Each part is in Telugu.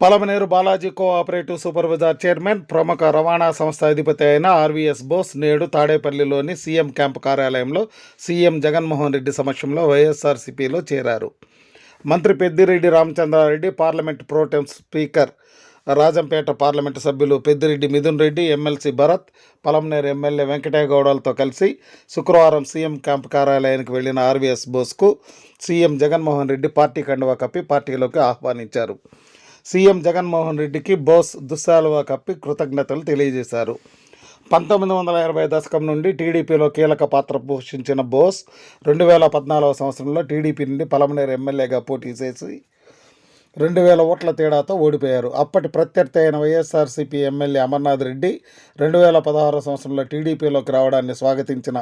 Palamaneru Balaji cooperative supervisor chairman ప్రముఖ రవాణా సంస్థ అధిపతి అయిన ఆర్వీఎస్ బోస్ నేడు తాడేపల్లిలోని సీఎం క్యాంపు కార్యాలయంలో సీఎం జగన్మోహన్ రెడ్డి సమక్షంలో వైఎస్ఆర్సీపీలో చేరారు. మంత్రి Peddireddy Ramachandrareddy parliament protem speaker Rajampet parliament సభ్యులు పెద్దిరెడ్డి మిథున్ రెడ్డి ఎమ్మెల్సీ భరత్ పలమనేరు ఎమ్మెల్యే వెంకటయ్య గౌడలతో కలిసి శుక్రవారం సీఎం క్యాంప్ కార్యాలయానికి వెళ్ళిన ఆర్వీఎస్ బోస్కు సీఎం జగన్మోహన్ రెడ్డి పార్టీ కండువా కప్పి పార్టీలోకి ఆహ్వానించారు. సీఎం జగన్మోహన్ రెడ్డికి బోస్ దుస్సాలువా కప్పి కృతజ్ఞతలు తెలియజేశారు. పంతొమ్మిది వందల ఇరవై దశకం నుండి టీడీపీలో కీలక పాత్ర పోషించిన బోస్ రెండు వేల పద్నాలుగవ సంవత్సరంలో టీడీపీ నుండి పలమనేరు ఎమ్మెల్యేగా పోటీ చేసి రెండు వేల ఓట్ల తేడాతో ఓడిపోయారు. అప్పటి ప్రత్యర్థి అయిన వైఎస్ఆర్సీపీ ఎమ్మెల్యే అమర్నాథ్ రెడ్డి రెండు వేల పదహారు సంవత్సరంలో టీడీపీలోకి రావడాన్ని స్వాగతించిన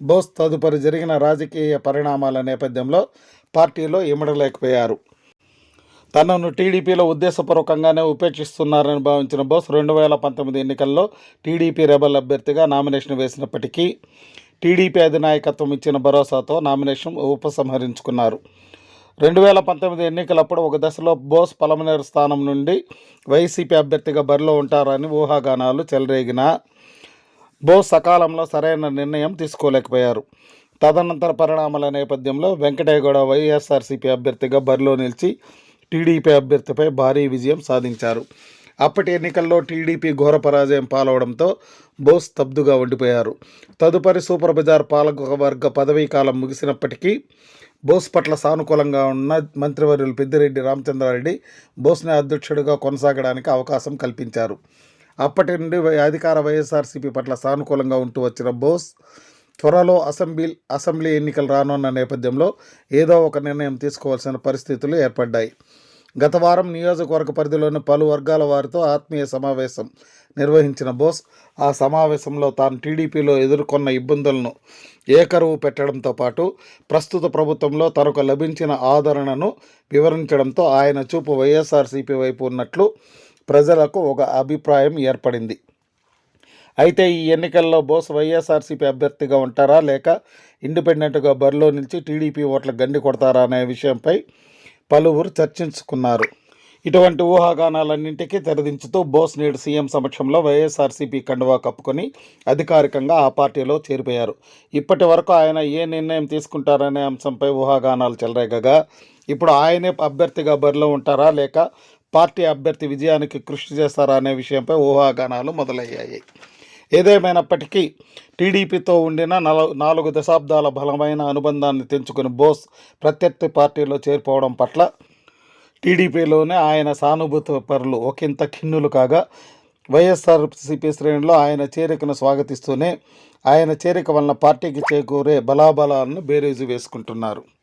బోస్ తదుపరి జరిగిన రాజకీయ పరిణామాల నేపథ్యంలో పార్టీలో ఇమడలేకపోయారు. తనను టీడీపీలో ఉద్దేశపూర్వకంగానే ఉపేక్షిస్తున్నారని భావించిన బోస్ రెండు వేల పంతొమ్మిది ఎన్నికల్లో టీడీపీ రెబల్ అభ్యర్థిగా నామినేషన్ వేసినప్పటికీ టీడీపీ అధినాయకత్వం ఇచ్చిన భరోసాతో నామినేషన్ ఉపసంహరించుకున్నారు. రెండు వేల పంతొమ్మిది ఎన్నికలప్పుడు ఒక దశలో బోస్ పలమనేరు స్థానం నుండి వైసీపీ అభ్యర్థిగా బరిలో ఉంటారని ఊహాగానాలు చెలరేగిన బోస్ సకాలంలో సరైన నిర్ణయం తీసుకోలేకపోయారు. తదనంతర పరిణామాల నేపథ్యంలో వెంకటేగౌడ వైఎస్ఆర్సీపీ అభ్యర్థిగా బరిలో నిలిచి టీడీపీ అభ్యర్థిపై భారీ విజయం సాధించారు. అప్పటి ఎన్నికల్లో టీడీపీ ఘోర పరాజయం పాలవడంతో బోస్ స్తబ్దుగా ఉండిపోయారు. తదుపరి సూపర్ బజార్ పాలకవర్గ పదవీ కాలం ముగిసినప్పటికీ బోస్ పట్ల సానుకూలంగా ఉన్న మంత్రివర్యులు పెద్దిరెడ్డి రామచంద్రారెడ్డి బోస్ని అధ్యక్షుడిగా కొనసాగడానికి అవకాశం కల్పించారు. అప్పటి నుండి అధికార వైఎస్ఆర్సీపీ పట్ల సానుకూలంగా ఉంటూ వచ్చిన బోస్ త్వరలో అసెంబ్లీ అసెంబ్లీ ఎన్నికలు రానున్న నేపథ్యంలో ఏదో ఒక నిర్ణయం తీసుకోవాల్సిన పరిస్థితులు ఏర్పడ్డాయి. గత వారం నియోజకవర్గ పరిధిలోని పలు వర్గాల వారితో ఆత్మీయ సమావేశం నిర్వహించిన బోస్ ఆ సమావేశంలో తాను టీడీపీలో ఎదుర్కొన్న ఇబ్బందులను ఏకరువు పెట్టడంతో పాటు ప్రస్తుత ప్రభుత్వంలో తనకు లభించిన ఆదరణను వివరించడంతో ఆయన చూపు వైఎస్ఆర్సీపీ వైపు ఉన్నట్లు ప్రజలకు ఒక అభిప్రాయం ఏర్పడింది. అయితే ఈ ఎన్నికల్లో బోస్ వైఎస్ఆర్సీపీ అభ్యర్థిగా ఉంటారా లేక ఇండిపెండెంట్గా బరిలో నిలిచి టీడీపీ ఓట్ల గండి కొడతారా అనే విషయంపై పలువురు చర్చించుకున్నారు. ఇటువంటి ఊహాగానాలన్నింటికీ తెరదించుతూ బోస్ నేడు సీఎం సమక్షంలో వైఎస్ఆర్సీపీ కండువా కప్పుకొని అధికారికంగా ఆ పార్టీలో చేరిపోయారు. ఇప్పటి వరకు ఆయన ఏ నిర్ణయం తీసుకుంటారనే అంశంపై ఊహాగానాలు చెలరేగగా ఇప్పుడు ఆయనే అభ్యర్థిగా బరిలో ఉంటారా లేక పార్టీ అభ్యర్థి విజయానికి కృషి చేస్తారా అనే విషయంపై ఊహాగానాలు మొదలయ్యాయి. ఏదేమైనప్పటికీ టీడీపీతో ఉండిన నల నాలుగు దశాబ్దాల బలమైన అనుబంధాన్ని తెంచుకుని బోస్ ప్రత్యర్థి పార్టీలో చేరిపోవడం పట్ల టీడీపీలోనే ఆయన సానుభూతి పరులు ఒకంత ఖిన్నులు కాగా వైఎస్ఆర్సీపీ శ్రేణిలో ఆయన చేరికను స్వాగతిస్తూనే ఆయన చేరిక వలన పార్టీకి చేకూరే బలాబలాలను బేరీజు వేసుకుంటున్నారు.